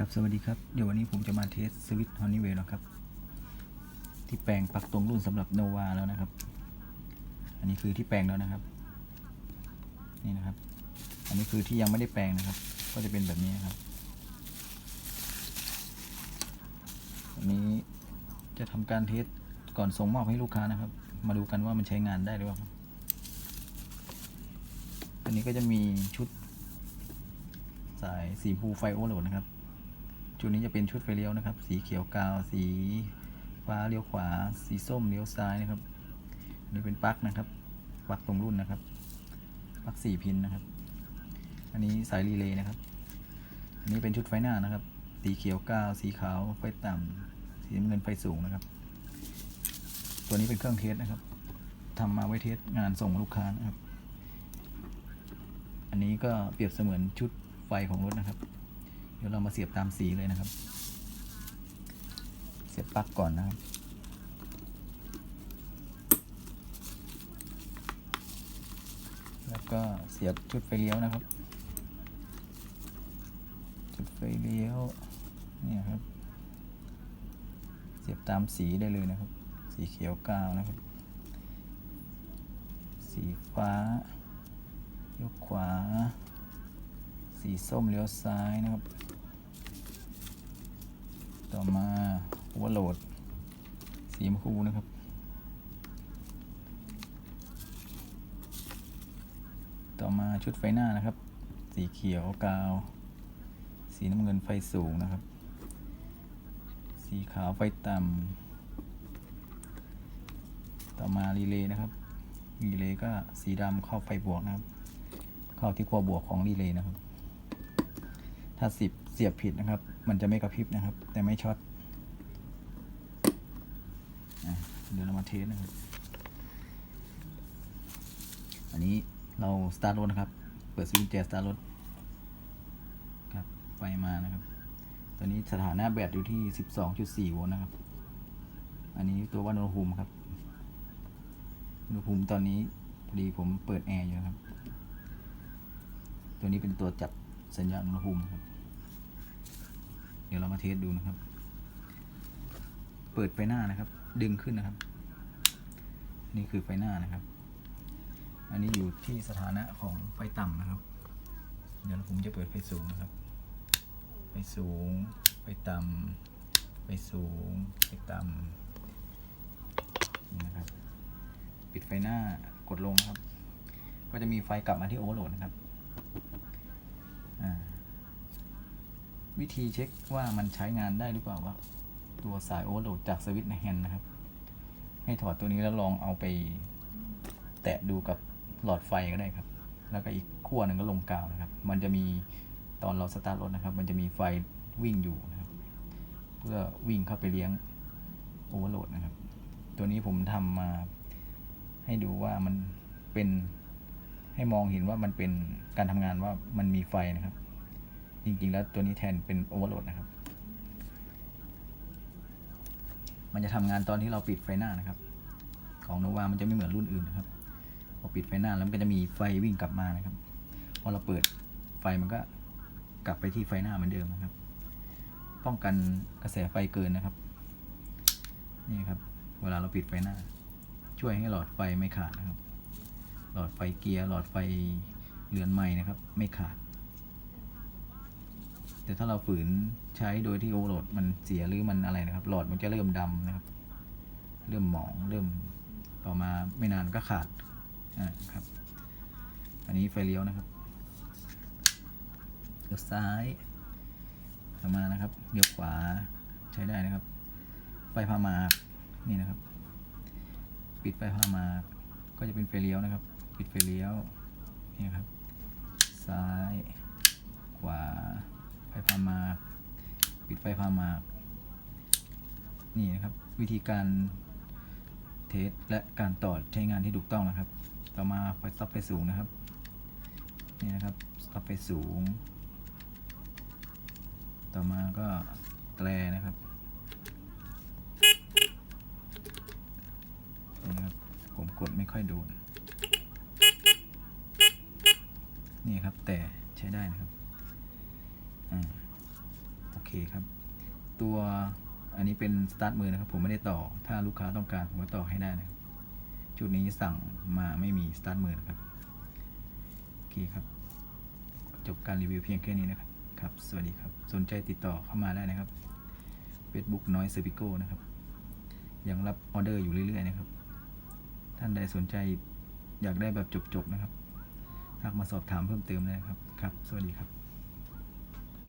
ครับสวัสดีครับเดี๋ยววันนี้ผมจะมาเทสสวิตฮอนนี่เวลครับ ที่แปลงปักตรงรุ่นสำหรับโนวาแล้วนะครับ อันนี้คือที่แปลงแล้วนะครับ นี่นะครับ อันนี้คือที่ยังไม่ได้แปลงนะครับ ก็จะเป็นแบบนี้ครับวันนี้จะทำการเทสก่อนส่งมอบให้ลูกค้านะครับ มาดูกันว่ามันใช้งานได้หรือเปล่าอันนี้ก็จะมีชุดสายสีฟูไฟโอเวอร์โหลดนะครับ ชุดนี้จะเป็นชุดไฟเลี้ยวนะครับ สีเขียวกาว สีฟ้าเลี้ยวขวา สีส้มเลี้ยวซ้ายนะครับอันนี้เป็นปลั๊กนะครับปลั๊กตรงรุ่นนะครับปลั๊กสี่พินนะครับ อันนี้สายรีเลย์นะครับ อันนี้เป็นชุดไฟหน้านะครับ สีเขียวกาว สีขาวไฟต่ำสีน้ำเงินไฟสูงนะครับ ตัวนี้เป็นเครื่องเทสนะครับทำมาไว้เทสงานส่งลูกค้านะครับ อันนี้ก็เปรียบเสมือนชุดไฟของรถนะครับ เดี๋ยวเรามาเสียบตามสีเลยนะครับ เสียบปลั๊กก่อนนะครับ แล้วก็เสียบชุดไฟเลี้ยวนะครับ ชุดไฟเลี้ยวเนี่ยครับ เสียบตามสีได้เลยนะครับ สีเขียวกาวนะครับ สีฟ้ายวขวา สีส้มเลี้ยวซ้ายนะครับ ต่อมาหัวโหลด สีชมพูนะครับ ต่อมาชุดไฟหน้านะครับ สีเขียวกาว สีน้ำเงินไฟสูงนะครับ สีขาวไฟต่ำต่อมารีเลย์นะครับรีเลย์ก็สีดำเข้าไฟบวกนะครับ เข้าที่ขั้วบวกของรีเลย์นะครับ ถ้าสิบเสียบผิดนะครับ มันจะไม่กระพริบนะครับ แต่ไม่ช็อตเดี๋ยวเรามาเทสนะครับ อันนี้เราสตาร์ทรถนะครับ เปิดสวิตช์แจสตาร์ทรถครับไฟมานะครับ ตอนนี้สถานะแบตอยู่ที่12.4โวลต์นะครับ อันนี้ตัววัดอุณหภูมิครับ อุณหภูมิตอนนี้พอดีผมเปิดแอร์อยู่ครับ ตัวนี้เป็นตัวจับสัญญาณอุณหภูมิครับ เดี๋ยวเรามาเทสดูนะครับ เปิดไฟหน้านะครับ ดึงขึ้นนะครับ นี่คือไฟหน้านะครับ อันนี้อยู่ที่สถานะของไฟต่ำนะครับ เดี๋ยวผมจะเปิดไฟสูงนะครับ ไฟสูง ไฟต่ำไฟสูง ไฟต่ำนี่นะครับ ปิดไฟหน้ากดลงนะครับ ก็จะมีไฟกลับมาที่โอเวอร์โหลดนะครับ อ่า วิธีเช็คว่ามันใช้งานได้หรือเปล่าว่าตัวสายโอเวอร์โหลดจากสวิตช์ในแฮนด์นะครับ ให้ถอดตัวนี้แล้วลองเอาไปแตะดูกับหลอดไฟก็ได้ครับ แล้วก็อีกขั้วหนึ่งก็ลงกาวนะครับ มันจะมีตอนเราสตาร์ทรถนะครับ มันจะมีไฟวิ่งอยู่นะครับ เพื่อวิ่งเข้าไปเลี้ยงโอเวอร์โหลดนะครับ ตัวนี้ผมทำมาให้ดูว่ามันเป็นให้มองเห็นว่ามันเป็นการทำงานว่ามันมีไฟนะครับ จริงๆ แล้วตัวนี้แทนเป็นโอเวอร์โหลดนะครับ มันจะทำงานตอนที่เราปิดไฟหน้านะครับ ของโนวามันจะไม่เหมือนรุ่นอื่นนะครับพอปิดไฟหน้าแล้วมันก็จะมีไฟวิ่งกลับมานะครับ พอเราเปิดไฟมันก็กลับไปที่ไฟหน้าเหมือนเดิมนะครับ ป้องกันกระแสไฟเกินนะครับ นี่ครับ เวลาเราปิดไฟหน้า ช่วยให้หลอดไฟไม่ขาดนะครับ หลอดไฟเกียร์ หลอดไฟเรือนไม้นะครับ ไม่ขาด แต่ถ้าเราฝืนใช้โดยที่โอเวอร์โหลดมันเสียหรือมันอะไรนะครับ หลอดมันจะเริ่มดำนะครับ เริ่มหมองเริ่มต่อมาไม่นานก็ขาดอ่าครับ อันนี้ไฟเลี้ยวนะครับเลี้ยวซ้ายต่อมานะครับเลี้ยวขวาใช้ได้นะครับ ไฟพามานี่นะครับ ปิดไฟพามาก็จะเป็นไฟเลี้ยวนะครับ ปิดไฟเลี้ยวนี่ครับ ซ้าย ขวา ไฟพามาปิด ไฟพามา นี่นะครับ วิธีการเทสและการต่อใช้งานที่ถูกต้องนะครับ ต่อมาไฟสต็อปไฟสูงนะครับ นี่นะครับสต็อปไฟสูง ต่อมาก็แตรนะครับนี่นะครับ ผมกดไม่ค่อยโดน นี่ครับแต่ใช้ได้นะครับ เคครับ ตัวอันนี้เป็นสตาร์ทมือนะครับ ผมไม่ได้ต่อ ถ้าลูกค้าต้องการผมก็ต่อให้ได้นะครับชุดนี้สั่งมาไม่มีสตาร์ทมือนะครับ โอเคครับ จบการรีวิวเพียงแค่นี้นะครับ ครับ สวัสดีครับ สนใจติดต่อเข้ามาได้นะครับ Facebook น้อยเซอร์พิโก้นะครับ ยังรับออเดอร์อยู่เรื่อยๆนะครับ ท่านใดสนใจอยากได้แบบจบๆนะครับ ทักมาสอบถามเพิ่มเติมได้ครับ ครับ สวัสดีครับ